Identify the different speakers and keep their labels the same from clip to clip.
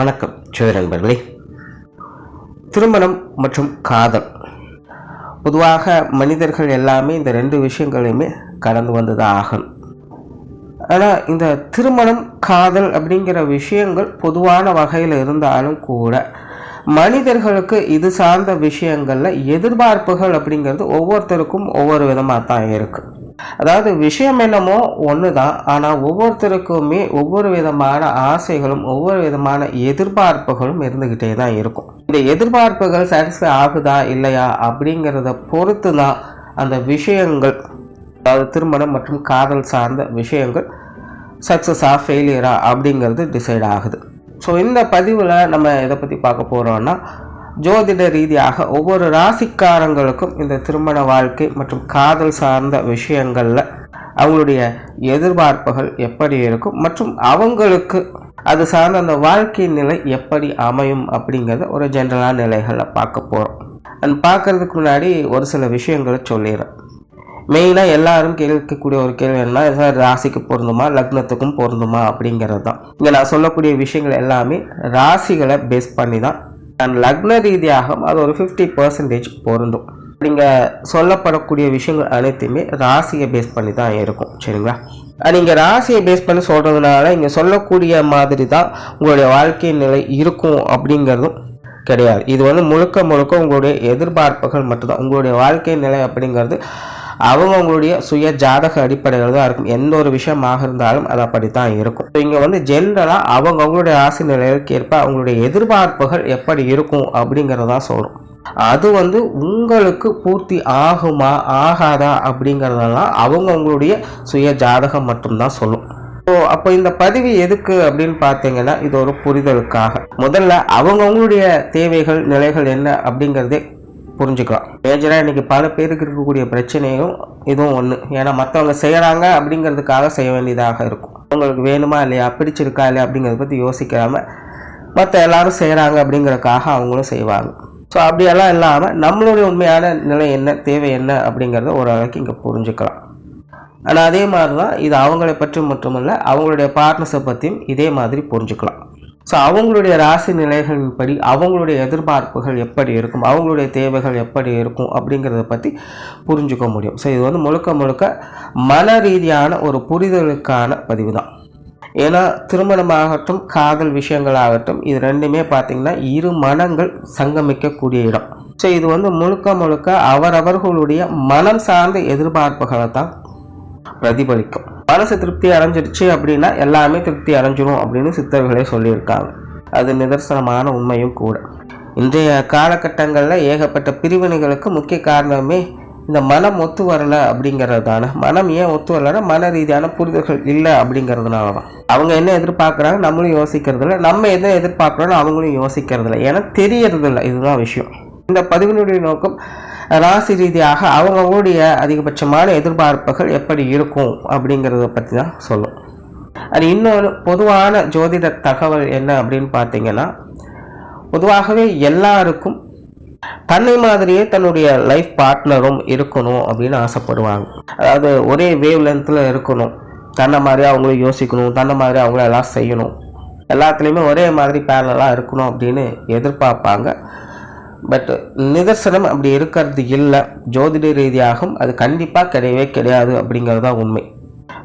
Speaker 1: வணக்கம் சிவ நண்பர்களே. திருமணம் மற்றும் காதல். பொதுவாக மனிதர்கள் எல்லாமே இந்த ரெண்டு விஷயங்களையுமே கடந்து வந்து தான் ஆகணும். ஆனால் இந்த திருமணம் காதல் அப்படிங்கிற விஷயங்கள் பொதுவான வகையில் இருந்தாலும் கூட மனிதர்களுக்கு இது சார்ந்த விஷயங்களில் எதிர்பார்ப்புகள் அப்படிங்கிறது ஒவ்வொருத்தருக்கும் ஒவ்வொரு விதமாக தான் இருக்குது அதாவது விஷயம் என்னமோ ஒன்று தான் ஆனால் ஒவ்வொருத்தருக்குமே ஒவ்வொரு விதமான ஆசைகளும் ஒவ்வொரு விதமான எதிர்பார்ப்புகளும் இருந்துக்கிட்டே தான் இருக்கும். இந்த எதிர்பார்ப்புகள் சாட்டிஸ்ஃபை ஆகுதா இல்லையா அப்படிங்கிறத பொறுத்து தான் அந்த விஷயங்கள் அதாவது திருமணம் மற்றும் காதல் சார்ந்த விஷயங்கள் சக்ஸஸாக ஃபெயிலியரா அப்படிங்கிறது டிசைட் ஆகுது. ஸோ இந்த பதிவில் நம்ம எதை பற்றி பார்க்க போகிறோன்னா ஜோதிட ரீதியாக ஒவ்வொரு ராசிக்காரங்களுக்கும் இந்த திருமண வாழ்க்கை மற்றும் காதல் சார்ந்த விஷயங்களில் அவங்களுடைய எதிர்பார்ப்புகள் எப்படி இருக்கும் மற்றும் அவங்களுக்கு அது சார்ந்த அந்த வாழ்க்கை நிலை எப்படி அமையும் அப்படிங்கிறத ஒரு ஜென்ரலான நிலைகளில் பார்க்க போகிறோம் அண்ட் பார்க்கறதுக்கு முன்னாடி ஒரு சில விஷயங்களை சொல்லிடுறேன். மெயினாக எல்லாரும் கேட்கக்கூடிய ஒரு கேள்வி என்ன சார் ராசிக்கு பொருந்துமா லக்னத்துக்கும் பொருந்துமா அப்படிங்கிறது தான் இங்கே நான் சொல்லக்கூடிய விஷயங்கள் எல்லாமே ராசிகளை பேஸ் பண்ணி தான் லக்ன ரீதியாக அது ஒரு ஃபிஃப்டி பர்சன்டேஜ் பொருந்தும். நீங்கள் சொல்லப்படக்கூடிய விஷயங்கள் அனைத்துமே ராசியை பேஸ் பண்ணி தான் இருக்கும். சரிங்களா? நீங்கள் ராசியை பேஸ் பண்ணி சொல்கிறதுனால இங்கே சொல்லக்கூடிய மாதிரி தான் உங்களுடைய வாழ்க்கை நிலை இருக்கும் அப்படிங்கிறதும் கிடையாது. இது வந்து முழுக்க முழுக்க உங்களுடைய எதிர்பார்ப்புகள் மட்டும்தான். உங்களுடைய வாழ்க்கை நிலை அப்படிங்கிறது அவங்க அவங்களுடைய சுய ஜாதக அடிப்படையில் தான் இருக்கும். எந்த ஒரு விஷயமாக இருந்தாலும் அது அப்படித்தான் இருக்கும். இங்கே வந்து ஜென்ரலாக அவங்க அவங்களுடைய ஆசை நிலைக்கு ஏற்ப அவங்களுடைய எதிர்பார்ப்புகள் எப்படி இருக்கும் அப்படிங்கிறதான் சொல்கிறோம் அது வந்து உங்களுக்கு பூர்த்தி ஆகுமா ஆகாதா அப்படிங்கிறதெல்லாம் அவங்க அவங்களுடைய சுய ஜாதகம் மட்டும்தான் சொல்லும். ஸோ அப்போ இந்த பதிவு எதுக்கு அப்படின்னு பார்த்தீங்கன்னா இது ஒரு புரிதலுக்காக. முதல்ல அவங்கவுங்களுடைய தேவைகள் நிலைகள் என்ன அப்படிங்கிறதே புரிஞ்சுக்கலாம். மேஜராக இன்றைக்கி பல பேருக்கு இருக்கக்கூடிய பிரச்சனையும் இதுவும் ஒன்று ஏன்னா மற்றவங்க செய்கிறாங்க அப்படிங்கிறதுக்காக செய்ய வேண்டியதாக இருக்கும். அவங்களுக்கு வேணுமா இல்லையா? பிடிச்சிருக்கா இல்லையா? அப்படிங்கிறத பற்றி யோசிக்காமல் மற்ற எல்லாரும் செய்கிறாங்க அப்படிங்கிறதுக்காக அவங்களும் செய்வாங்க. ஸோ அப்படியெல்லாம் இல்லாமல் நம்மளுடைய உண்மையான நிலை என்ன? தேவை என்ன? அப்படிங்கிறத ஓரளவுக்கு இங்கே புரிஞ்சுக்கலாம். ஆனால் அதே மாதிரி தான் இது அவங்களை பற்றி மட்டுமல்ல அவங்களுடைய பார்ட்னர்ஸை பற்றியும் இதே மாதிரி புரிஞ்சுக்கலாம். ஸோ அவங்களுடைய ராசி நிலைகளின்படி அவங்களுடைய எதிர்பார்ப்புகள் எப்படி இருக்கும்? அவங்களுடைய தேவைகள் எப்படி இருக்கும்? அப்படிங்கிறத பற்றி புரிஞ்சுக்க முடியும். ஸோ இது வந்து முழுக்க முழுக்க மன ரீதியான ஒரு புரிதலுக்கான பதிவு தான். ஏன்னா திருமணமாகட்டும் காதல் விஷயங்களாகட்டும் இது ரெண்டுமே பார்த்திங்கன்னா இரு மனங்கள் சங்கமிக்கக்கூடிய இடம். ஸோ இது வந்து முழுக்க முழுக்க அவரவர்களுடைய மனம் சார்ந்த எதிர்பார்ப்புகளை தான் பிரதிபலிக்கும். மனசு திருப்தி அடைஞ்சிருச்சு அப்படின்னா எல்லாமே திருப்தி அடைஞ்சிரும் அப்படின்னு சித்தர்களே சொல்லியிருக்காங்க. அது நிதர்சனமான உண்மையும் கூட. இன்றைய காலகட்டங்களில் ஏகப்பட்ட பிரிவினைகளுக்கு முக்கிய காரணமே இந்த மனம் ஒத்து வரலை அப்படிங்கிறது தானே மனம் ஏன் ஒத்து வரலன்னா மன ரீதியான புரிதல்கள் இல்லை அப்படிங்கிறதுனால தான் அவங்க என்ன எதிர்பார்க்குறாங்க நம்மளும் யோசிக்கிறதில்ல. நம்ம எதை எதிர்பார்க்குறோன்னு அவங்களும் யோசிக்கிறதில்ல. ஏன்னா தெரியறதில்ல. இதுதான் விஷயம். இந்த பதிவினுடைய நோக்கம் ராசி ரீதியாக அவங்கவுங்களுடைய அதிகபட்சமான எதிர்பார்ப்புகள் எப்படி இருக்கும் அப்படிங்கிறத பற்றி தான் சொல்லும் அது இன்னொரு பொதுவான ஜோதிட தகவல் என்ன அப்படின்னு பார்த்தீங்கன்னா பொதுவாகவே எல்லாருக்கும் தன்னை மாதிரியே தன்னுடைய லைஃப் பார்ட்னரும் இருக்கணும் அப்படின்னு ஆசைப்படுவாங்க. அதாவது ஒரே வேவ் லென்த்தில் இருக்கணும். தன்னை மாதிரி அவங்களும் யோசிக்கணும். தன்னை மாதிரி அவங்கள எல்லாம் செய்யணும். எல்லாத்துலேயுமே ஒரே மாதிரி பேரலாக இருக்கணும் அப்படின்னு எதிர்பார்ப்பாங்க. பட் நிதர்சனம் அப்படி இருக்கிறது இல்லை. ஜோதிட ரீதியாகவும் அது கண்டிப்பாக கிடையவே கிடையாது அப்படிங்கிறது தான் உண்மை.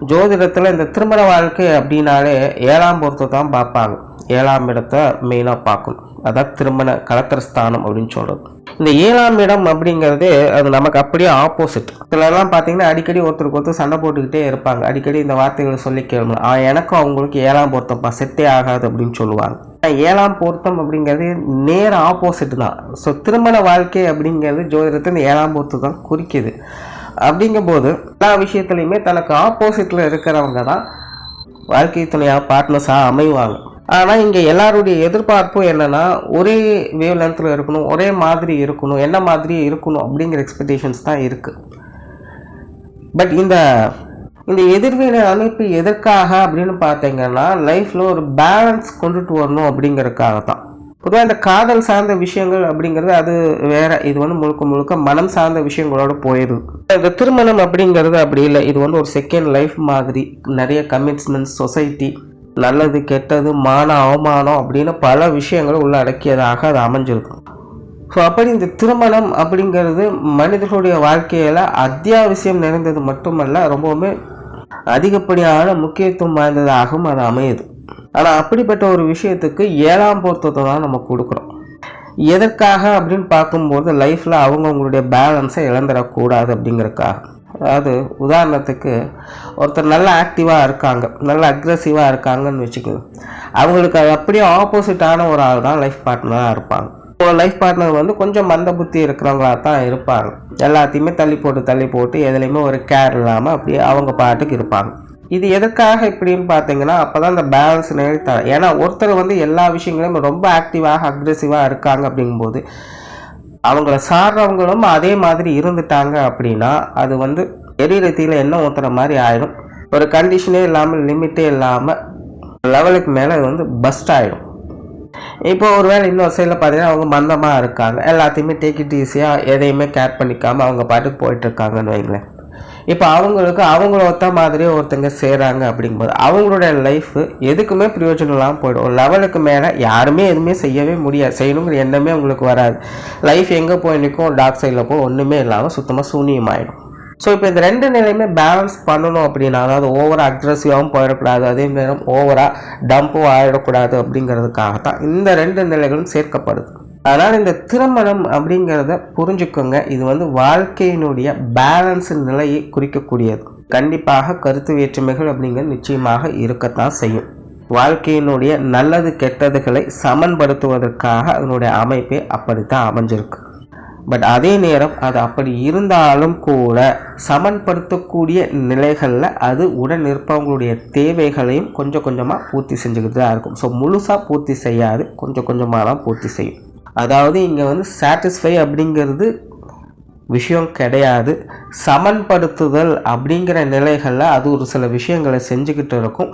Speaker 1: ஜோதிடத்தில் இந்த திருமண வாழ்க்கை அப்படின்னாலே ஏழாம் பொருத்தம் தான் பார்ப்பாங்க. ஏழாம் இடத்த மெயினாக பார்க்கணும். அதான் திருமண கலத்திரஸ்தானம் அப்படின்னு சொல்கிறது இந்த ஏழாம் இடம் அப்படிங்கிறது அது நமக்கு அப்படியே ஆப்போசிட் சிலர்லாம் பார்த்தீங்கன்னா அடிக்கடி ஒருத்தருக்கு ஒருத்தர் சண்டை போட்டுக்கிட்டே இருப்பாங்க. அடிக்கடி இந்த வார்த்தைகளை சொல்லி கேளுங்க. எனக்கும் அவங்களுக்கு ஏழாம் பொருத்தம்ப்பா செட்டே ஆகாது அப்படின்னு சொல்லுவாங்க. ஏழாம் பொருத்தம் அப்படிங்கிறது நேர ஆப்போசிட் தான். ஸோ திருமண வாழ்க்கை அப்படிங்கிறது ஜோதிடத்தை இந்த ஏழாம் பொருத்தம் தான் குறிக்கிது. அப்படிங்கும்போது எல்லா விஷயத்துலையுமே தனக்கு ஆப்போசிட்டில் இருக்கிறவங்க தான் வாழ்க்கை துணையாக பார்ட்னர்ஸாக அமைவாங்க. ஆனால் இங்கே எல்லாருடைய எதிர்பார்ப்பும் என்னென்னா ஒரே வேவ் லென்த்தில் இருக்கணும் ஒரே மாதிரி இருக்கணும் என்ன மாதிரி இருக்கணும் அப்படிங்கிற எக்ஸ்பெக்டேஷன்ஸ் தான் இருக்குது பட் இந்த இந்த எதிர்வினை அமைப்பு எதற்காக அப்படின்னு பார்த்தீங்கன்னா லைஃப்பில் ஒரு பேலன்ஸ் கொண்டுட்டு வரணும் அப்படிங்கிறதுக்காக தான். பொதுவாக இந்த காதல் சார்ந்த விஷயங்கள் அப்படிங்கிறது அது வேற இது வந்து முழுக்க முழுக்க மனம் சார்ந்த விஷயங்களோட போயிடுது. இந்த திருமணம் அப்படிங்கிறது அப்படி இல்லை. இது வந்து ஒரு செகண்ட் லைஃப் மாதிரி நிறைய கமிட்மெண்ட்ஸ் சொசைட்டி நல்லது கெட்டது மான அவமானம் அப்படின்னு பல விஷயங்களை உள்ள அடக்கியதாக அது அமைஞ்சிருக்கும். ஸோ அப்படி இந்த திருமணம் அப்படிங்கிறது மனிதர்களுடைய வாழ்க்கையில் அத்தியாவசியம் நிறைந்தது மட்டுமல்ல ரொம்பவுமே அதிகப்படியான முக்கியத்துவம் வாய்ந்ததாகவும் அது அமையுது. ஆனால் அப்படிப்பட்ட ஒரு விஷயத்துக்கு ஏழாம் பொருத்தத்தை தான் நம்ம கொடுக்குறோம். எதற்காக அப்படின்னு பார்க்கும்போது லைஃப்பில் அவங்கவுங்களுடைய பேலன்ஸை இழந்துடக்கூடாது அப்படிங்கிறதுக்காக. அதாவது உதாரணத்துக்கு ஒருத்தர் நல்ல ஆக்டிவாக இருக்காங்க நல்ல அக்ரெசிவாக இருக்காங்கன்னு வச்சுக்கோங்க. அவங்களுக்கு அது அப்படியே ஆப்போசிட்டான ஒரு ஆள் தான் லைஃப் பார்ட்னராக இருப்பாங்க. இப்போ லைஃப் பார்ட்னர் வந்து கொஞ்சம் மந்த புத்தி இருக்கிறவங்களா தான் இருப்பாங்க. எல்லாத்தையுமே தள்ளி போட்டு தள்ளி போட்டு எதுலேயுமே ஒரு கேர் இல்லாமல் அப்படியே அவங்க பாட்டுக்கு இருப்பாங்க. இது எதுக்காக இப்படின்னு பார்த்தீங்கன்னா அப்போ தான் இந்த பேலன்ஸ் நிலைத்த ஏன்னா ஒருத்தர் வந்து எல்லா விஷயங்களையும் ரொம்ப ஆக்டிவாக அக்ரெசிவாக இருக்காங்க அப்படிங்கும்போது அவங்கள சாடுறவங்களும் அதே மாதிரி இருந்துட்டாங்க அப்படின்னா அது வந்து எரிரத்தியில் என்ன ஊற்றுற மாதிரி ஆயிடும் ஒரு கண்டிஷனே இல்லாமல் லிமிட்டே இல்லாமல் லெவலுக்கு மேலே அது வந்து பஸ்ட் ஆகிடும் இப்போ ஒருவேளை இன்னொரு சைடில் பார்த்தீங்கன்னா அவங்க மந்தமாக இருக்காங்க. எல்லாத்தையுமே டேக் இட் ஈஸியாக எதையுமே கேர் பண்ணிக்காமல் அவங்க பாட்டுக்கு போயிட்டுருக்காங்கன்னு வைங்களேன். இப்போ அவங்களுக்கு அவங்கள ஒத்த மாதிரியே ஒருத்தங்க செய்கிறாங்க அப்படிங்கும்போது அவங்களோட லைஃப் எதுக்குமே பிரயோஜனம் இல்லாமல் போயிடும். ஒரு லெவலுக்கு மேலே யாருமே எதுவுமே செய்யவே முடியாது. செய்யணுங்கிற எண்ணமே அவங்களுக்கு வராது. லைஃப் எங்கே போய் நிற்கும் டாக் சைடில் போய் ஒன்றுமே இல்லாமல் சுத்தமாக சூனியமாயிடும். ஸோ இப்போ இந்த ரெண்டு நிலையுமே பேலன்ஸ் பண்ணணும் அப்படின்னா அதாவது ஓவராக அக்ரெசிவாகவும் போயிடக்கூடாது. அதே நேரம் ஓவராக டம்பும் ஆகிடக்கூடாது அப்படிங்கிறதுக்காக தான் இந்த ரெண்டு நிலைகளும் சேர்க்கப்படுது. அதனால் இந்த திருமணம் அப்படிங்கிறத புரிஞ்சுக்கோங்க. இது வந்து வாழ்க்கையினுடைய பேலன்ஸ் நிலையை குறிக்கக்கூடியது. கண்டிப்பாக கருத்து வேற்றுமைகள் அப்படிங்கிறது நிச்சயமாக இருக்கத்தான் செய்யும். வாழ்க்கையினுடைய நல்லது கெட்டதுகளை சமன்படுத்துவதற்காக அதனுடைய அமைப்பே அப்படித்தான் அமைஞ்சிருக்கு. பட் அதே நேரம் அது அப்படி இருந்தாலும் கூட சமன்படுத்தக்கூடிய நிலைகளில் அது உடன் இருப்பவங்களுடைய தேவைகளையும் கொஞ்சம் கொஞ்சமாக பூர்த்தி செஞ்சுக்கிட்டு தான் இருக்கும். ஸோ முழுசாக பூர்த்தி செய்யாது. கொஞ்சம் கொஞ்சமாக தான் பூர்த்தி செய்யும். அதாவது இங்கே வந்து சாட்டிஸ்ஃபை அப்படிங்கிறது விஷயம் கிடையாது. சமன்படுத்துதல் அப்படிங்கிற நிலைகளில் அது ஒரு சில விஷயங்களை செஞ்சுக்கிட்டு இருக்கும்.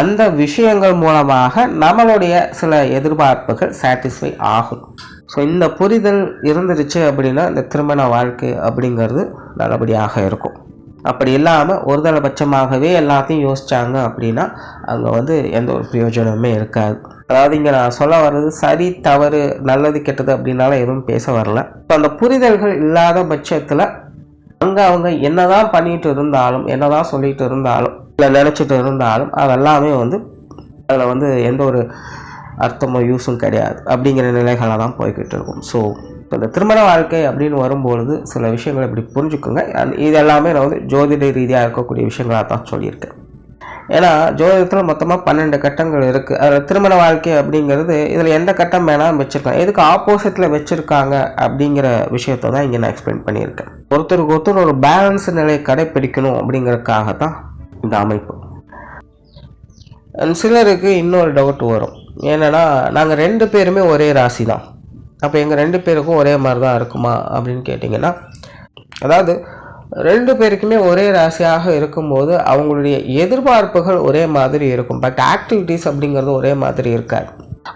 Speaker 1: அந்த விஷயங்கள் மூலமாக நம்மளுடைய சில எதிர்பார்ப்புகள் சாட்டிஸ்ஃபை ஆகும். ஸோ இந்த புரிதல் இருந்துருச்சு அப்படின்னா இந்த திருமண வாழ்க்கை அப்படிங்கிறது நல்லபடியாக இருக்கும். அப்படி இல்லாமல் ஒருதலைபட்சமாகவே எல்லாத்தையும் யோசித்தாங்க அப்படின்னா அங்கே வந்து எந்த ஒரு பிரயோஜனமே இருக்காது. அதாவது இங்கே நான் சொல்ல வர்றது சரி தவறு நல்லது கெட்டது அப்படின்னால எதுவும் பேச வரல. இப்போ அந்த புரிதல்கள் இல்லாத பட்சத்தில் அங்கே அவங்க என்னதான் பண்ணிகிட்டு இருந்தாலும் என்னதான் சொல்லிகிட்டு இருந்தாலும் இல்லை நினச்சிட்டு இருந்தாலும் அதெல்லாமே வந்து அதில் வந்து எந்த ஒரு அர்த்தமோ யூஸும் கிடையாது. அப்படிங்கிற நிலைகளாக தான் போய்கிட்டு இருக்கும். ஸோ இந்த திருமண வாழ்க்கை அப்படின்னு வரும்பொழுது சில விஷயங்களை இப்படி புரிஞ்சுக்கோங்க. இது எல்லாமே நான் வந்து ஜோதிட ரீதியாக இருக்கக்கூடிய விஷயங்களாக தான் சொல்லியிருக்கேன். ஏன்னா ஜோதிடத்தில் மொத்தமாக பன்னெண்டு கட்டங்கள் இருக்குது அதில் திருமண வாழ்க்கை அப்படிங்கிறது இதில் எந்த கட்டம் வேணாலும் வச்சுருக்காங்க எதுக்கு ஆப்போசிட்டில் வச்சுருக்காங்க அப்படிங்கிற விஷயத்த தான் இங்கே நான் எக்ஸ்பிளைன் பண்ணியிருக்கேன். ஒருத்தருக்கு ஒருத்தர் ஒரு பேலன்ஸ் நிலையை கடைப்பிடிக்கணும் அப்படிங்கிறதுக்காக தான் இந்த அமைப்பு. சிலருக்கு இன்னொரு டவுட் வரும். ஏன்னா நாங்கள் ரெண்டு பேருமே ஒரே ராசி தான் அப்போ எங்கள் ரெண்டு பேருக்கும் ஒரே மாதிரி தான் இருக்குமா அப்படின்னு கேட்டிங்கன்னா அதாவது ரெண்டு பேருக்குமே ஒரே ராசியாக இருக்கும்போது அவங்களுடைய எதிர்பார்ப்புகள் ஒரே மாதிரி இருக்கும். பட் ஆக்டிவிட்டீஸ் அப்படிங்கிறது ஒரே மாதிரி இருக்காது.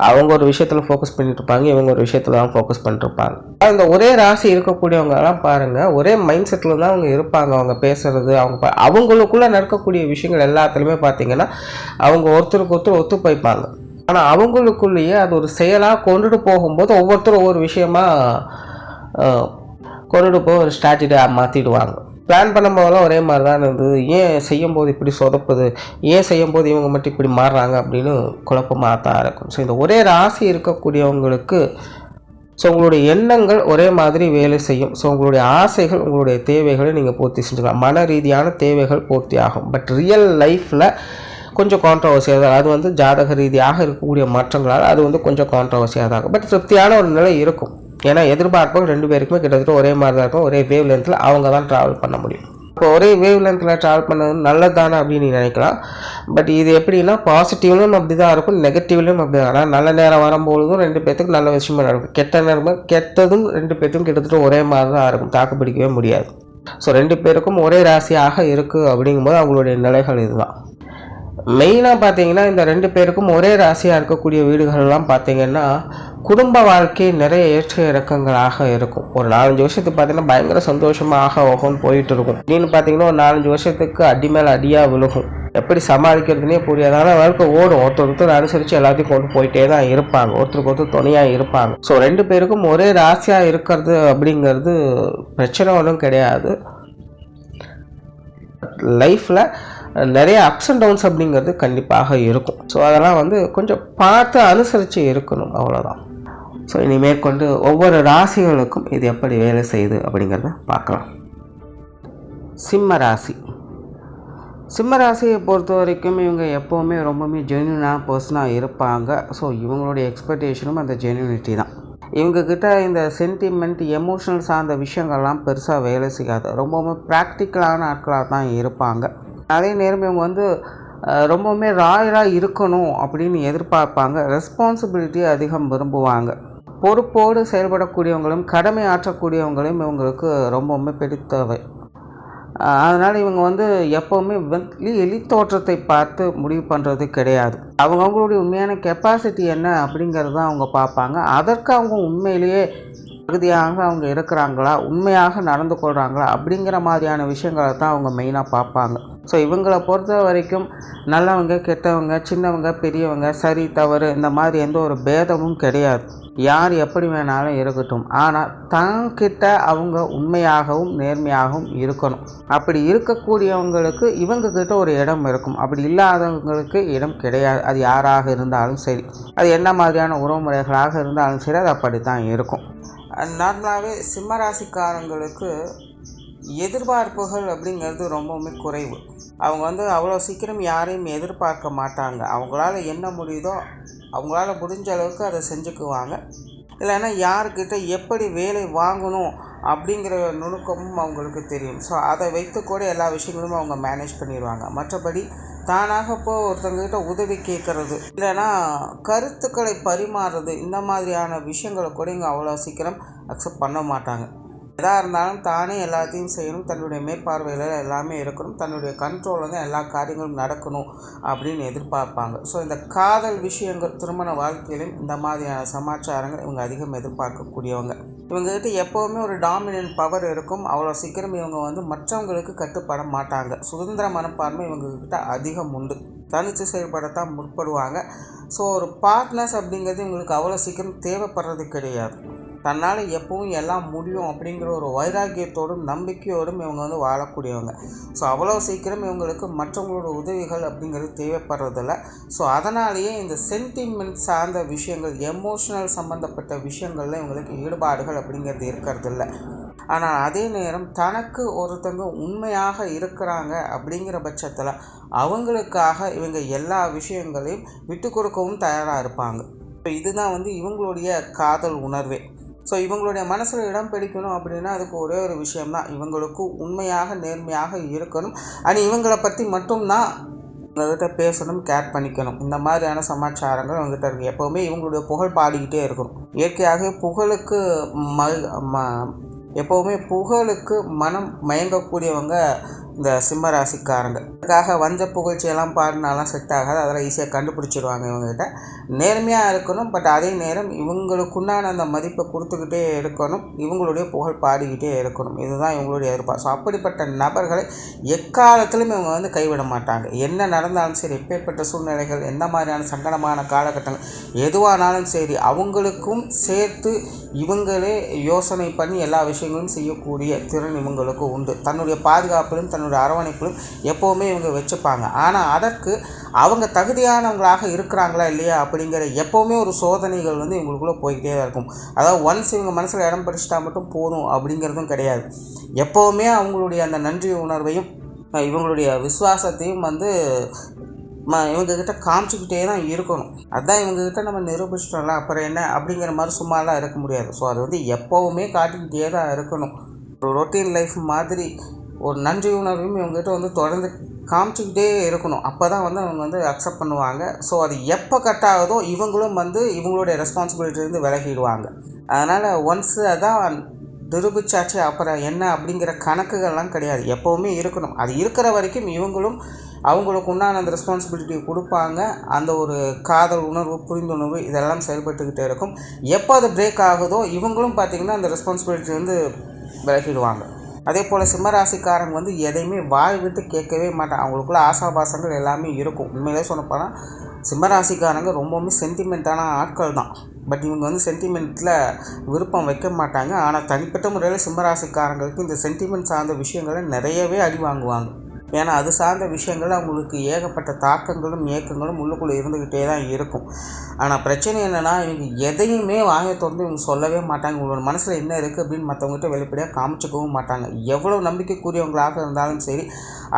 Speaker 1: அவங்க ஒரு விஷயத்தில் ஃபோக்கஸ் பண்ணிட்டு இருப்பாங்க இவங்க ஒரு விஷயத்தில் தான் ஃபோக்கஸ் பண்ணிருப்பாங்க அந்த ஒரே ராசி இருக்கக்கூடியவங்கலாம் பாருங்கள் ஒரே மைண்ட் செட்டில் தான் அவங்க இருப்பாங்க. அவங்க பேசுறது அவங்க அவங்களுக்குள்ளே நடக்கக்கூடிய விஷயங்கள் எல்லாத்துலேயுமே பார்த்தீங்கன்னா அவங்க ஒருத்தருக்கு ஒருத்தர் ஒத்து போய்ப்பாங்க. ஆனால் அவங்களுக்குள்ளேயே அது ஒரு செயலாக கொண்டுட்டு போகும்போது ஒவ்வொருத்தரும் ஒவ்வொரு விஷயமா கொண்டுட்டு போய் ஒரு ஸ்ட்ராட்டஜியாக மாற்றிடுவாங்க பிளான் பண்ணும்போதெல்லாம் ஒரே மாதிரி தான் இருந்தது. ஏன் செய்யும்போது இப்படி சொதப்புது? ஏன் செய்யும்போது இவங்க மட்டும் இப்படி மாறுறாங்க அப்படின்னு குழப்பமாக தான் இருக்கும். ஸோ இந்த ஒரே ராசி இருக்கக்கூடியவங்களுக்கு ஸோ உங்களுடைய எண்ணங்கள் ஒரே மாதிரி வேலை செய்யும். ஸோ உங்களுடைய ஆசைகள் உங்களுடைய தேவைகளை நீங்கள் பூர்த்தி செஞ்சுக்கலாம். மன ரீதியான தேவைகள் பூர்த்தி ஆகும். பட் ரியல் லைஃப்பில் கொஞ்சம் கான்ட்ரவர்சியாக தான் அது வந்து ஜாதக ரீதியாக இருக்கக்கூடிய மாற்றங்களால் அது வந்து கொஞ்சம் கான்ட்ரவர்சியாக தான் இருக்கும். பட் திருப்தியான ஒரு நிலை இருக்கும். ஏன்னா எதிர்பார்ப்பும் ரெண்டு பேருக்குமே கிட்டத்தட்ட ஒரே மாதிரி தான் இருக்கும். ஒரே வேவ் லென்த்தில் அவங்க தான் ட்ராவல் பண்ண முடியும். இப்போ ஒரே வேவ் லென்த்தில் ட்ராவல் பண்ணது நல்லதானே அப்படின்னு நினைக்கலாம். பட் இது எப்படின்னா பாசிட்டிவ்லையும் அப்படி தான் இருக்கும் நெகட்டிவ்லையும் அப்படி தான் ஆனால் நல்ல நேரம் வரும்பொழுதும் ரெண்டு பேர்த்துக்கு நல்ல விஷயமா நடக்கும். கெட்ட நேரமும் கெட்டதும் ரெண்டு பேர்த்துக்கும் கிட்டத்தட்ட ஒரே மாதிரி தான் இருக்கும். தாக்கு பிடிக்கவே முடியாது. ஸோ ரெண்டு பேருக்கும் ஒரே ராசியாக இருக்குது அப்படிங்கும்போது அவங்களுடைய நிலைகள் இதுதான். மெயினாக பார்த்தீங்கன்னா இந்த ரெண்டு பேருக்கும் ஒரே ராசியாக இருக்கக்கூடிய வீடுகள்லாம் பார்த்தீங்கன்னா குடும்ப வாழ்க்கை நிறைய ஏற்ற இறக்கங்களாக இருக்கும். ஒரு நாலஞ்சு வருஷத்துக்கு பார்த்தீங்கன்னா பயங்கர சந்தோஷமாக ஓகோன்னு போயிட்டு இருக்கும். அப்படின்னு பார்த்தீங்கன்னா ஒரு நாலஞ்சு வருஷத்துக்கு அடி மேலே அடியாக விழுகும். எப்படி சமாளிக்கிறதுனே புரியாது. ஆனால் வாழ்க்கை ஓடும். ஒருத்தர் ஒருத்தர் அனுசரித்து எல்லாத்தையும் கொண்டு போயிட்டே தான் இருப்பாங்க. ஒருத்தருக்கு ஒருத்தர் துணையாக இருப்பாங்க. ஸோ ரெண்டு பேருக்கும் ஒரே ராசியாக இருக்கிறது அப்படிங்கிறது பிரச்சனை ஒன்றும் கிடையாது. லைஃப்பில் நிறைய அப்ஸ் அண்ட் டவுன்ஸ் அப்படிங்கிறது கண்டிப்பாக இருக்கும். ஸோ அதெல்லாம் வந்து கொஞ்சம் பார்த்து அனுசரித்து இருக்கணும் அவ்வளோதான் ஸோ இனி மேற்கொண்டு ஒவ்வொரு ராசிகளுக்கும் இது எப்படி வேலை செய்யுது அப்படிங்கிறத பார்க்கலாம். சிம்ம ராசி. சிம்ம ராசியை பொறுத்த வரைக்கும் இவங்க எப்போவுமே ரொம்பவுமே ஜென்யூனாக பர்சனாக இருப்பாங்க. ஸோ இவங்களுடைய எக்ஸ்பெக்டேஷனும் அந்த ஜென்யூனிட்டி தான். இவங்கக்கிட்ட இந்த சென்டிமெண்ட் எமோஷனல் சார்ந்த விஷயங்கள்லாம் பெருசாக வேலை செய்யாது. ரொம்பவுமே ப்ராக்டிக்கலான ஆட்களாக தான் இருப்பாங்க. அதே நேரம் இவங்க வந்து ரொம்பவுமே ராயலாக இருக்கணும் அப்படின்னு எதிர்பார்ப்பாங்க. ரெஸ்பான்சிபிலிட்டி அதிகம் விரும்புவாங்க. பொறுப்போடு செயல்படக்கூடியவங்களும் கடமை ஆற்றக்கூடியவங்களும் இவங்களுக்கு ரொம்பவுமே பிடித்தவை. அதனால் இவங்க வந்து எப்போவுமே வெளி வெளி தோற்றத்தை பார்த்து முடிவு பண்ணுறது கிடையாது. அவங்க அவங்களுடைய உண்மையான கெப்பாசிட்டி என்ன அப்படிங்கிறது தான் அவங்க பார்ப்பாங்க. அதற்கு அவங்க உண்மையிலேயே தகுதியாக அவங்க இருக்கிறாங்களா? உண்மையாக நடந்து கொள்கிறாங்களா அப்படிங்கிற மாதிரியான விஷயங்களை தான் அவங்க மெயினாக பார்ப்பாங்க. ஸோ இவங்களை பொறுத்த வரைக்கும் நல்லவங்க கெட்டவங்க சின்னவங்க பெரியவங்க சரி தவறு இந்த மாதிரி எந்த ஒரு பேதமும் கிடையாது. யார் எப்படி வேணாலும் இருக்கட்டும். ஆனால் தங்கிட்ட அவங்க உண்மையாகவும் நேர்மையாகவும் இருக்கணும். அப்படி இருக்கக்கூடியவங்களுக்கு இவங்க கிட்ட ஒரு இடம் இருக்கும். அப்படி இல்லாதவங்களுக்கு இடம் கிடையாது. அது யாராக இருந்தாலும் சரி. அது என்ன மாதிரியான உறவுமுறைகளாக இருந்தாலும் சரி அது அப்படி தான் இருக்கும் நார்மலாகவே சிம்மராசிக்காரங்களுக்கு எதிர்பார்ப்புகள் அப்படிங்கிறது ரொம்பவுமே குறைவு. அவங்க வந்து அவ்வளோ சீக்கிரம் யாரையும் எதிர்பார்க்க மாட்டாங்க. அவங்களால என்ன முடியுதோ அவங்களால முடிஞ்ச அளவுக்கு அதை செஞ்சுக்குவாங்க. இல்லைன்னா யார்கிட்ட எப்படி வேலை வாங்கணும் அப்படிங்கிற நுணுக்கமும் அவங்களுக்கு தெரியும். ஸோ அதை வைத்து கூட எல்லா விஷயங்களும் அவங்க மேனேஜ் பண்ணிடுவாங்க. மற்றபடி தானாக போ ஒருத்தவங்ககிட்ட உதவி கேட்குறது இல்லைன்னா கருத்துக்களை பரிமாறுறது இந்த மாதிரியான விஷயங்களை கூட இங்கே அவ்வளோ சீக்கிரம் அக்செப்ட் பண்ண மாட்டாங்க. எதாக இருந்தாலும் தானே எல்லாத்தையும் செய்யணும். தன்னுடைய மேற்பார்வையில் எல்லாமே இருக்கணும். தன்னுடைய கண்ட்ரோலில் தான் எல்லா காரியங்களும் நடக்கணும் அப்படின்னு எதிர்பார்ப்பாங்க. ஸோ இந்த காதல் விஷயங்கள் திருமண வாழ்க்கையிலும் இந்த மாதிரியான சமாச்சாரங்கள் இவங்க அதிகம் எதிர்பார்க்கக்கூடியவங்க. இவங்ககிட்ட எப்போவுமே ஒரு டாமினன்ட் பவர் இருக்கும். அவ்வளோ சீக்கிரம் இவங்க வந்து மற்றவங்களுக்கு கட்டுப்பட மாட்டாங்க. சுதந்திர மனப்பான்மை இவங்கக்கிட்ட அதிகம் உண்டு. தனித்து செயல்படத்தான் முற்படுவாங்க. ஸோ ஒரு பார்ட்னர்ஸ் அப்படிங்கிறது இவங்களுக்கு அவ்வளோ சீக்கிரம் தேவைப்படுறது கிடையாது. தன்னால் எப்பவும் எல்லாம் முடியும் அப்படிங்கிற ஒரு வைராக்கியத்தோடும் நம்பிக்கையோடும் இவங்க வந்து வாழக்கூடியவங்க. ஸோ அவ்வளோ சீக்கிரம் இவங்களுக்கு மற்றவங்களோட உதவிகள் அப்படிங்கிறது தேவைப்படுறதில்ல. ஸோ அதனாலேயே இந்த சென்டிமெண்ட் சார்ந்த விஷயங்கள் எமோஷனல் சம்மந்தப்பட்ட விஷயங்களில் இவங்களுக்கு ஈடுபாடுகள் அப்படிங்கிறது இருக்கிறதில்ல. ஆனால் அதே நேரம் தனக்கு ஒருத்தங்க உண்மையாக இருக்கிறாங்க அப்படிங்கிற பட்சத்தில் அவங்களுக்காக இவங்க எல்லா விஷயங்களையும் விட்டு கொடுக்கவும் தயாராக இருப்பாங்க. இப்போ இதுதான் வந்து இவங்களுடைய காதல் உணர்வே. ஸோ இவங்களுடைய மனசில் இடம் பிடிக்கணும் அப்படின்னா அதுக்கு ஒரே ஒரு விஷயம்தான். இவங்களுக்கு உண்மையாக நேர்மையாக இருக்கணும். அண்ட் இவங்களை பற்றி மட்டும்தான் உங்கள்கிட்ட பேசணும் கேர் பண்ணிக்கணும். இந்த மாதிரியான சமாச்சாரங்கள் அவங்ககிட்ட இருக்குது எப்போவுமே இவங்களுடைய புகழ் பாடிக்கிட்டே இருக்கணும். இயற்கையாகவே புகழுக்கு ம ம எப்போவுமே புகழுக்கு மனம் மயங்கக்கூடியவங்க இந்த சிம்ம ராசிக்காரங்க. அதுக்காக வஞ்ச புகழ்ச்சியெல்லாம் பாடினாலாம் செட் ஆகாது. அதெல்லாம் ஈஸியாக கண்டுபிடிச்சிடுவாங்க இவங்ககிட்ட. நேர்மையாக இருக்கணும் பட் அதே நேரம் இவங்களுக்குண்டான அந்த மதிப்பை கொடுத்துக்கிட்டே இருக்கணும். இவங்களுடைய புகழ் பாடிக்கிட்டே இருக்கணும். இதுதான் இவங்களுடைய எதிர்பார்ப்பு ஸோ அப்படிப்பட்ட நபர்களை எக்காலத்திலும் இவங்க வந்து கைவிட மாட்டாங்க. என்ன நடந்தாலும் சரி எப்பேற்பட்ட சூழ்நிலைகள் எந்த மாதிரியான சங்கடமான காலகட்டங்கள் எதுவானாலும் சரி அவங்களுக்கும் சேர்த்து இவங்களே யோசனை பண்ணி எல்லா விஷயங்களும் செய்யக்கூடிய திறன் இவங்களுக்கு உண்டு. தன்னுடைய பாதுகாப்பிலும் தன்னுடைய அரவணைப்பிலும் எப்போவுமே இவங்க வச்சுப்பாங்க. ஆனால் அதற்கு அவங்க தகுதியானவங்களாக இருக்கிறாங்களா இல்லையா அப்படிங்கிற எப்போவுமே ஒரு சோதனைகள் வந்து இவங்களுக்குள்ளே போய்கிட்டே தான் இருக்கும். அதாவது ஒன்ஸ் இவங்க மனசில் இடம் பிடிச்சிட்டா மட்டும் போதும் அப்படிங்கிறதும் கிடையாது. எப்போவுமே அவங்களுடைய அந்த நன்றி உணர்வையும் இவங்களுடைய விசுவாசத்தையும் வந்து ம இவங்கக்கிட்ட காமிச்சிக்கிட்டே தான் இருக்கணும். அதுதான் இவங்கக்கிட்ட நம்ம நிரூபிச்சிட்டோம்ல அப்புறம் என்ன? அப்படிங்கிற மாதிரி சும்மாலாம் இருக்க முடியாது. ஸோ அது வந்து எப்போவுமே காட்டிக்கிட்டே தான் இருக்கணும். ஒரு ரொட்டீன் லைஃப் மாதிரி ஒரு நன்றி உணர்வையும் இவங்ககிட்ட வந்து தொடர்ந்து காமிச்சிக்கிட்டே இருக்கணும். அப்போ தான் வந்து அவங்க வந்து அக்செப்ட் பண்ணுவாங்க. ஸோ அது எப்போ கட் ஆகுதோ இவங்களும் வந்து இவங்களுடைய ரெஸ்பான்சிபிலிட்டிலேருந்து விலகிடுவாங்க. அதனால் ஒன்ஸு அதான் நிரூபிச்சாச்சு அப்புறம் என்ன அப்படிங்கிற கணக்குகள்லாம் கிடையாது. எப்போவுமே இருக்கணும். அது இருக்கிற வரைக்கும் இவங்களும் அவங்களுக்கு உண்டான அந்த ரெஸ்பான்சிபிலிட்டி கொடுப்பாங்க. அந்த ஒரு காதல் உணர்வு புரிந்துணர்வு இதெல்லாம் செயல்பட்டுக்கிட்டே இருக்கும். எப்போ அது பிரேக் ஆகுதோ இவங்களும் பார்த்திங்கன்னா அந்த ரெஸ்பான்சிபிலிட்டி வந்து விலகிடுவாங்க.
Speaker 2: அதே போல் சிம்மராசிக்காரங்க வந்து எதையுமே வாய் விட்டு கேட்கவே மாட்டாங்க. அவங்களுக்குள்ள ஆசாபாசங்கள் எல்லாமே இருக்கும். உண்மையிலே சொல்லப்போனால் சிம்மராசிக்காரங்க ரொம்பவுமே சென்டிமெண்ட்டான ஆட்கள் தான். பட் இவங்க வந்து சென்டிமெண்ட்டில் விருப்பம் வைக்க மாட்டாங்க. ஆனால் தனிப்பட்ட முறையில் சிம்மராசிக்காரங்களுக்கு இந்த சென்டிமெண்ட் சார்ந்த விஷயங்களை நிறையவே அடி வாங்குவாங்க. ஏன்னா அது சார்ந்த விஷயங்கள் அவங்களுக்கு ஏகப்பட்ட தாக்கங்களும் இயக்கங்களும் உள்ளுக்குள்ளே இருந்துக்கிட்டே தான் இருக்கும். ஆனால் பிரச்சனை என்னென்னா இவங்க எதையுமே வாயை திறந்து இவங்க சொல்லவே மாட்டாங்க. உங்களோட மனசில் என்ன இருக்குது அப்படின்னு மற்றவங்ககிட்ட வெளிப்படையாக காமிச்சிக்கவும் மாட்டாங்க. எவ்வளோ நம்பிக்கைக்குரியவங்களாக இருந்தாலும் சரி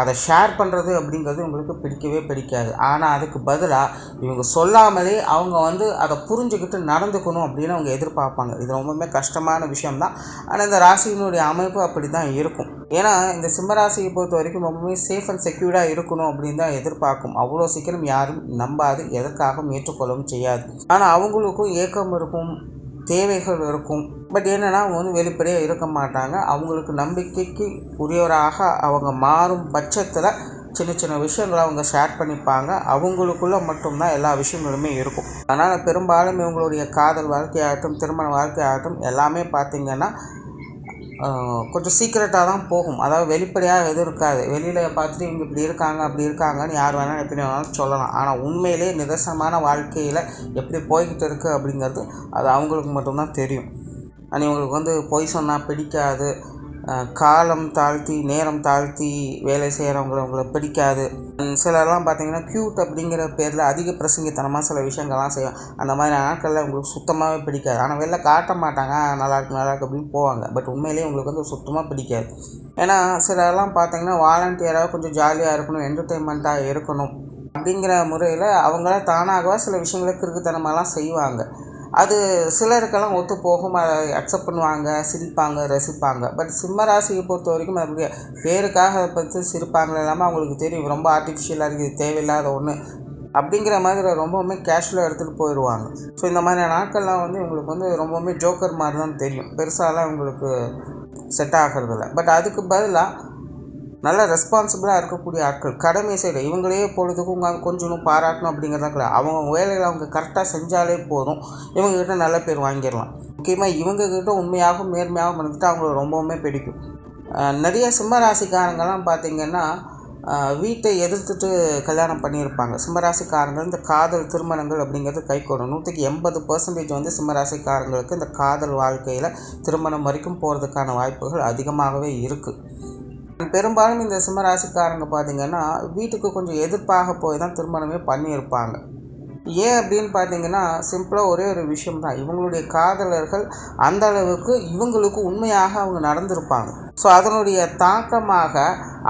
Speaker 2: அதை ஷேர் பண்ணுறது அப்படிங்கிறது உங்களுக்கு பிடிக்கவே பிடிக்காது. ஆனால் அதுக்கு பதிலாக இவங்க சொல்லாமலே அவங்க வந்து அதை புரிஞ்சுக்கிட்டு நடந்துக்கணும் அப்படின்னு அவங்க எதிர்பார்ப்பாங்க. இது ரொம்பவுமே கஷ்டமான விஷயம்தான். ஆனால் இந்த ராசியினுடைய அமைப்பு அப்படி தான் இருக்கும். ஏன்னா இந்த சிம்மராசியை பொறுத்த வரைக்கும் ரொம்பவே சேஃப் அண்ட் செக்யூர்டாக இருக்கணும் அப்படின்னு தான் எதிர்பார்க்கும். அவ்வளோ சீக்கிரம் யாரும் நம்பாது எதற்காகவும் ஏற்றுக்கொள்ளவும் செய்யாது. ஆனால் அவங்களுக்கும் ஏக்கம் இருக்கும் தேவைகள் இருக்கும். பட் என்னென்னா அவங்க வந்து வெளிப்படையாக இருக்க மாட்டாங்க. அவங்களுக்கு நம்பிக்கைக்கு உரியவராக அவங்க மாறும் பட்சத்தில் சின்ன சின்ன விஷயங்களை அவங்க ஷேர் பண்ணிப்பாங்க. அவங்களுக்குள்ளே மட்டும்தான் எல்லா விஷயங்களுமே இருக்கும். அதனால் பெரும்பாலும் இவங்களுடைய காதல் வாழ்க்கையாகட்டும் திருமண வாழ்க்கையாகட்டும் எல்லாமே பார்த்திங்கன்னா கொஞ்சம் சீக்கிரட்டாக தான் போகும். அதாவது வெளிப்படையாக எதுவும் இருக்காது. வெளியில் பார்த்துட்டு இவங்க இப்படி இருக்காங்க அப்படி இருக்காங்கன்னு யார் வேணாலும் எப்படி வேணாலும் சொல்லலாம். ஆனால் உண்மையிலே நிதர்சனமான வாழ்க்கையில் எப்படி போய்கிட்டு இருக்குது அப்படிங்கிறது அது அவங்களுக்கு மட்டும்தான் தெரியும். ஆனால் இவங்களுக்கு வந்து பொய் சொன்னால் பிடிக்காது. காலம் தாழ்த்தி நேரம் தாழ்த்தி வேலை செய்கிறவங்கள அவங்கள பிடிக்காது. சிலர்லாம் பார்த்தீங்கன்னா க்யூட் அப்படிங்கிற பேரில் அதிக பிரசங்கித்தனமாக சில விஷயங்கள்லாம் செய்யும் அந்த மாதிரி நாட்களில் உங்களுக்கு சுத்தமாகவே பிடிக்காது. ஆனால் வெளில காட்ட மாட்டாங்க. நல்லாயிருக்கு நல்லாயிருக்கு அப்படின்னு போவாங்க. பட் உண்மையிலேயே உங்களுக்கு வந்து சுத்தமாக பிடிக்காது. ஏன்னா சிலர்லாம் பார்த்தீங்கன்னா வாலண்டியராக கொஞ்சம் ஜாலியாக இருக்கணும் என்டர்டெயின்மெண்ட்டாக இருக்கணும் அப்படிங்கிற முறையில் அவங்களாம் தானாகவே சில விஷயங்களை கிறுக்குத்தனமாலாம் செய்வாங்க. அது சிலருக்கெல்லாம் ஒத்து போகும் அதை அக்செப்ட் பண்ணுவாங்க சிரிப்பாங்க ரசிப்பாங்க. பட் சிம்ம ராசியை பொறுத்த வரைக்கும் அது பேருக்காக அதை பற்றி சிரிப்பாங்க இல்லாமல் அவங்களுக்கு தெரியும் ரொம்ப ஆர்டிஃபிஷியலாக இருக்குது தேவையில்லாத ஒன்று அப்படிங்கிற மாதிரி ரொம்பவுமே கேஷுவலாக எடுத்துகிட்டு போயிடுவாங்க ஸோ இந்த மாதிரி நாட்கள்லாம் வந்து இவங்களுக்கு வந்து ரொம்பவுமே ஜோக்கர் மாதிரி தான் தெரியும். பெருசாலாம் இவங்களுக்கு செட் ஆகிறதில்ல. பட் அதுக்கு பதிலாக நல்ல ரெஸ்பான்சிபிளாக இருக்கக்கூடிய ஆட்கள். கடமை செய்யலை. இவங்களே பொழுதுக்கும் கொஞ்சம் பாராட்டணும் அப்படிங்கிறதா கிடையாது. அவங்க வேலையில் அவங்க கரெக்டாக செஞ்சாலே போதும். இவங்கக்கிட்ட நல்ல பேர் வாங்கிடலாம். முக்கியமாக இவங்கக்கிட்ட உண்மையாகவும் நேர்மையாகவும் இருந்துட்டு அவங்களுக்கு ரொம்பவுமே பிடிக்கும். நிறைய சிம்மராசிக்காரங்கெல்லாம் பார்த்திங்கன்னா வீட்டை எதிர்த்துட்டு கல்யாணம் பண்ணியிருப்பாங்க. சிம்மராசிக்காரங்கள் இந்த காதல் திருமணங்கள் அப்படிங்கிறது கைகூடும் நூற்றுக்கு எண்பது பர்சன்டேஜ் வந்து சிம்மராசிக்காரங்களுக்கு இந்த காதல் வாழ்க்கையில் திருமணம் வரைக்கும் போகிறதுக்கான வாய்ப்புகள் அதிகமாகவே இருக்குது பெரும்பாலும் இந்த சிம்மராசிக்காரங்க பார்த்திங்கன்னா வீட்டுக்கு கொஞ்சம் எதிர்ப்பாக போய் தான் திருமணமே பண்ணியிருப்பாங்க. ஏன் அப்படின்னு பார்த்தீங்கன்னா சிம்பிளாக ஒரே ஒரு விஷயம் தான். இவங்களுடைய காதலர்கள் அந்த அளவுக்கு இவங்களுக்கு உண்மையாக அவங்க நடந்திருப்பாங்க. ஸோ அதனுடைய தாக்கமாக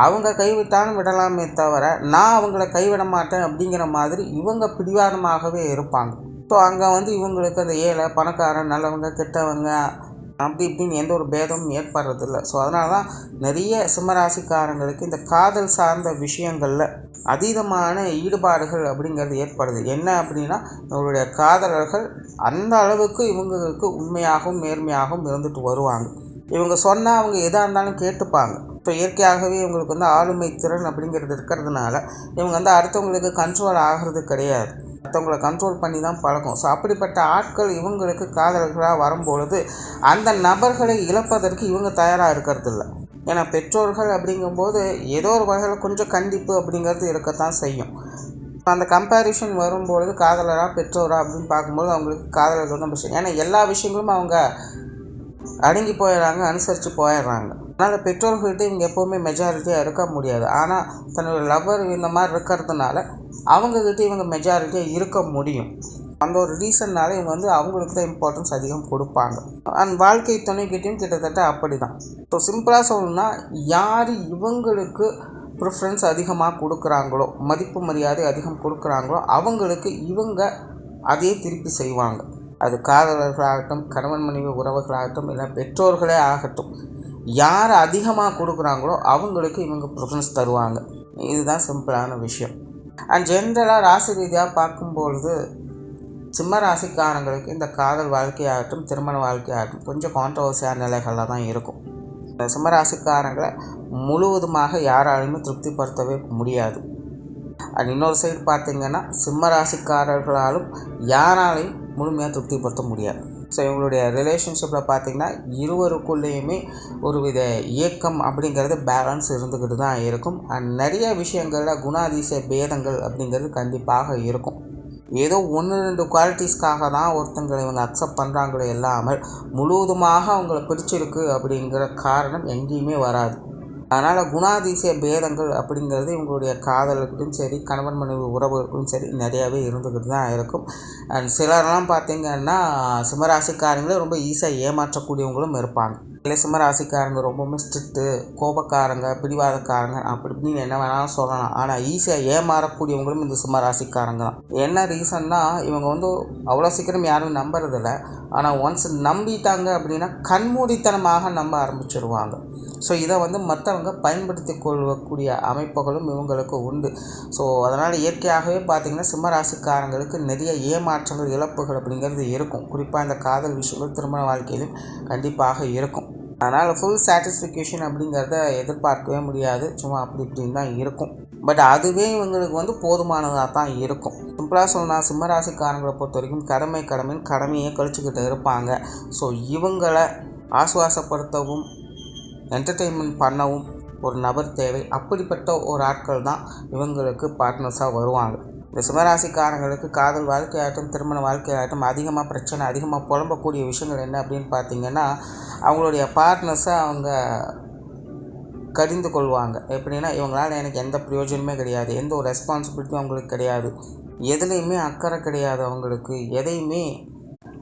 Speaker 2: அவங்க கைவிட்டாலும் விடலாமே தவிர நான் அவங்கள கைவிட மாட்டேன் அப்படிங்கிற மாதிரி இவங்க பிடிவாதமாகவே இருப்பாங்க. ஸோ அங்கே வந்து இவங்களுக்கு அந்த ஏழை பணக்காரன் நல்லவங்க கெட்டவங்க அப்படி இப்படின்னு எந்த ஒரு பேதமும் ஏற்படுறதில்ல. ஸோ அதனால தான் நிறைய சிம்மராசிக்காரங்களுக்கு இந்த காதல் சார்ந்த விஷயங்களில் அதீதமான ஈடுபாடுகள் அப்படிங்கிறது ஏற்படுது. என்ன அப்படின்னா இவங்களுடைய காதலர்கள் அந்த அளவுக்கு இவங்களுக்கு உண்மையாகவும் நேர்மையாகவும் இருந்துட்டு வருவாங்க. இவங்க சொன்னால் அவங்க எதாக இருந்தாலும் கேட்டுப்பாங்க. இப்போ இயற்கையாகவே இவங்களுக்கு வந்து ஆளுமை திறன் அப்படிங்கிறது இருக்கிறதுனால இவங்க வந்து அடுத்தவங்களுக்கு கண்ட்ரோல் ஆகிறது கிடையாது. மற்றவங்களை கண்ட்ரோல் பண்ணி தான் பழகும். ஸோ அப்படிப்பட்ட ஆட்கள் இவங்களுக்கு காதலர்களாக வரும்பொழுது அந்த நபர்களை இழப்பதற்கு இவங்க தயாராக இருக்கிறதில்ல. ஏன்னா பெற்றோர்கள் அப்படிங்கும்போது ஏதோ ஒரு வகையில் கொஞ்சம் கண்டிப்பு அப்படிங்கிறது இருக்கத்தான் செய்யும். அந்த கம்பேரிஷன் வரும்பொழுது காதலராக பெற்றோரா அப்படின்னு பார்க்கும்போது அவங்களுக்கு காதலர்கள் தான் விஷயம் ஏன்னா எல்லா விஷயங்களும் அவங்க அடங்கி போயிடுறாங்க அனுசரித்து போயிடுறாங்க. அதனால் பெற்றோர்கள்ட்ட இவங்க எப்போவுமே மெஜாரிட்டியாக இருக்க முடியாது. ஆனால் தன்னோட லவ்வர் இந்த மாதிரி இருக்கிறதுனால அவங்கக்கிட்ட இவங்க மெஜாரிட்டியாக இருக்க முடியும். அந்த ஒரு ரீசன்னால இவங்க வந்து அவங்களுக்கு தான் இம்பார்ட்டன்ஸ் அதிகம் கொடுப்பாங்க. அண்ட் வாழ்க்கை துணைக்கிட்டையும் கிட்டத்தட்ட அப்படி தான் ஸோ சிம்பிளாக சொல்லணும்னா யார் இவங்களுக்கு ப்ரிஃபரன்ஸ் அதிகமாக கொடுக்குறாங்களோ மதிப்பு மரியாதை அதிகம் கொடுக்குறாங்களோ அவங்களுக்கு இவங்க அதே திருப்பி செய்வாங்க. அது காதலர்களாகட்டும் கணவன் மனைவி உறவுகளாகட்டும் இல்லை பெற்றோர்களே ஆகட்டும் யார் அதிகமாக கொடுக்குறாங்களோ அவங்களுக்கு இவங்க ப்ரிஃபரன்ஸ் தருவாங்க. இதுதான் சிம்பிளான விஷயம். அண்ட் ஜென்ரலாக ராசி ரீதியாக பார்க்கும்பொழுது சிம்ம ராசிக்காரங்களுக்கு இந்த காதல் வாழ்க்கையாகட்டும் திருமண வாழ்க்கையாகட்டும் கொஞ்சம் கான்ட்ரவர்சியான நிலைகளில் தான் இருக்கும். இந்த சிம்ம ராசிக்காரங்களை முழுவதுமாக யாராலுமே திருப்திப்படுத்தவே முடியாது. அண்ட் இன்னொரு சைடு பார்த்திங்கன்னா சிம்ம ராசிக்காரர்களாலும் யாராலையும் முழுமையாக திருப்திப்படுத்த முடியாது. ஸோ இவங்களுடைய ரிலேஷன்ஷிப்பில் பார்த்தீங்கன்னா இருவருக்குள்ளேயுமே ஒரு வித இயக்கம் அப்படிங்கிறது பேலன்ஸ் இருந்துக்கிட்டு தான் இருக்கும். அண்ட் நிறைய விஷயங்களில் குணாதிசய பேதங்கள் அப்படிங்கிறது கண்டிப்பாக இருக்கும். ஏதோ ஒன்று ரெண்டு குவாலிட்டிஸ்க்காக தான் ஒருத்தங்களை இவங்க அக்செப்ட் பண்ணுறாங்களே இல்லாமல் முழுவதுமாக அவங்கள பிடிச்சிருக்கு அப்படிங்கிற காரணம் எங்கேயுமே வராது. அதனால் குணாதிசய பேதங்கள் அப்படிங்கிறது இவங்களுடைய காதலுக்கும் சரி கணவன் மனைவி உறவுகளுக்கும் சரி நிறையாவே இருந்துக்கிட்டு தான் இருக்கும். அண்ட் பார்த்திங்கன்னா சிம்மராசிக்காரங்களே ரொம்ப ஈஸியாக ஏமாற்றக்கூடியவங்களும் இருப்பாங்க. இல்லை சிம்மராசிக்காரங்க ரொம்பவுமே ஸ்ட்ரிக்ட்டு கோபக்காரங்க பிடிவாதக்காரங்க. அப்படி இப்படின்னு என்ன வேணாலும் சொல்லலாம். ஆனால் ஈஸியாக ஏமாறக்கூடியவங்களும் இந்த சிம்ம ராசிக்காரங்க தான். என்ன ரீசன்னா இவங்க வந்து அவ்வளோ சீக்கிரம் யாரும் நம்புறதில்ல. ஆனால் ஒன்ஸ் நம்பிட்டாங்க அப்படின்னா கண்மூடித்தனமாக நம்ப ஆரம்பிச்சிருவாங்க. ஸோ இதை வந்து மற்றவங்க பயன்படுத்தி கொள்ளக்கூடிய அமைப்புகளும் இவங்களுக்கு உண்டு. ஸோ அதனால் இயற்கையாகவே பார்த்திங்கன்னா சிம்மராசிக்காரங்களுக்கு நிறைய ஏமாற்றங்கள் இழப்புகள் அப்படிங்கிறது இருக்கும். குறிப்பாக இந்த காதல் விஷயங்கள் திருமண வாழ்க்கையிலும் கண்டிப்பாக இருக்கும். அதனால் ஃபுல் சாட்டிஸ்ஃபிகேஷன் அப்படிங்கிறத எதிர்பார்க்கவே முடியாது. சும்மா அப்படி இப்படின்னு தான் இருக்கும். பட் அதுவே இவங்களுக்கு வந்து போதுமானதாக தான் இருக்கும். சிம்பிளாக சொன்னால் சிம்மராசிக்காரங்களை பொறுத்த வரைக்கும் கடமை கடமைன்னு கடமையை கழிச்சுக்கிட்டு இருப்பாங்க. ஸோ இவங்களை ஆசுவாசப்படுத்தவும் என்டர்டெயின்மெண்ட் பண்ணவும் ஒரு நபர் தேவை. அப்படிப்பட்ட ஒரு ஆட்கள் தான் இவங்களுக்கு பார்ட்னர்ஸாக வருவாங்க. இந்த சிம்மராசிக்காரங்களுக்கு காதல் வாழ்க்கையாகட்டும் திருமண வாழ்க்கையாகட்டும் அதிகமாக பிரச்சனை அதிகமாக புலம்பக்கூடிய விஷயங்கள் என்ன அப்படின்னு பார்த்தீங்கன்னா அவங்களுடைய பார்ட்னர்ஸை அவங்க கடிந்து கொள்வாங்க. எப்படின்னா இவங்களால் எனக்கு எந்த பிரயோஜனமே கிடையாது. எந்த ஒரு ரெஸ்பான்சிபிலிட்டியும் அவங்களுக்கு கிடையாது. எதுலேயுமே அக்கறை கிடையாது அவங்களுக்கு. எதையுமே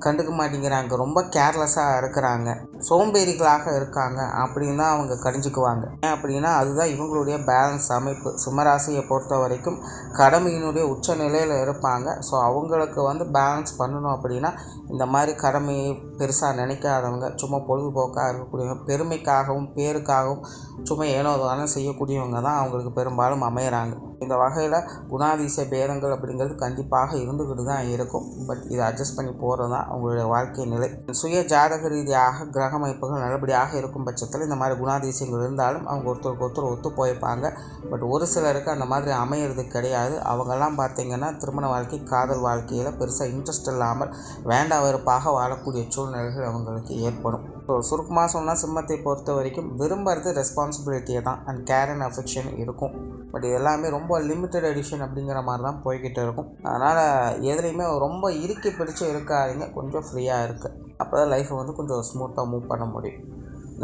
Speaker 2: கண்டுக்க மாட்டேங்கிறாங்க. ரொம்ப கேர்லெஸ்ஸாக இருக்கிறாங்க. சோம்பேறிகளாக இருக்காங்க அப்படின்னு தான் அவங்க கடிஞ்சுக்குவாங்க. ஏன் அப்படின்னா அதுதான் இவங்களுடைய பேலன்ஸ் அமைப்பு. சிம்மராசியை பொறுத்த வரைக்கும் கடமையினுடைய உச்ச நிலையில் இருப்பாங்க. ஸோ அவங்களுக்கு வந்து பேலன்ஸ் பண்ணணும் அப்படின்னா இந்த மாதிரி கடமையை பெருசாக நினைக்காதவங்க சும்மா பொழுதுபோக்காக இருக்கக்கூடியவங்க பெருமைக்காகவும் பேருக்காகவும் சும்மா ஏனோ தானே செய்யக்கூடியவங்க தான் அவங்களுக்கு பெரும்பாலும் அமையிறாங்க. இந்த வகையில் குணாதிசய பேதங்கள் அப்படிங்கிறது கண்டிப்பாக இருந்துக்கிட்டு தான் இருக்கும். பட் இதை அட்ஜஸ்ட் பண்ணி போகிறது தான் அவங்களுடைய வாழ்க்கை நிலை. சுய ஜாதக ரீதியாக கிரக அமைப்புகள் நல்லபடியாக இருக்கும் பட்சத்தில் இந்த மாதிரி குணாதிசயங்கள் இருந்தாலும் அவங்க ஒருத்தருக்கு ஒருத்தர் ஒத்து போய்ப்பாங்க. பட் ஒரு சிலருக்கு அந்த மாதிரி அமையிறது கிடையாது. அவங்கெல்லாம் பார்த்திங்கன்னா திருமண வாழ்க்கை காதல் வாழ்க்கையில் பெருசாக இன்ட்ரெஸ்ட் இல்லாமல் வேண்டா வெறுப்பாக வாழக்கூடிய சூழ்நிலைகள் அவங்களுக்கு ஏற்படும். ஸோ சுருக்கமாக சொன்னால் சிம்மத்தை பொறுத்த வரைக்கும் விரும்புறது ரெஸ்பான்சிபிலிட்டியை தான் அண்ட் கேர் அண்ட் அஃபெக்ஷன் இருக்கும். பட் இது எல்லாமே ரொம்ப லிமிட்டட் எடிஷன் அப்படிங்கிற மாதிரி தான் போய்கிட்டு இருக்கும். அதனால் எதுலேயுமே ரொம்ப இறுக்கி பிடிச்சு இருக்காதீங்க. கொஞ்சம் ஃப்ரீயாக இருக்குது அப்போ தான் லைஃப்பை வந்து கொஞ்சம் ஸ்மூத்தாக மூவ் பண்ண முடியும்.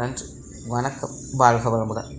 Speaker 2: நன்றி. வணக்கம். வாழ்க வளமுடன்.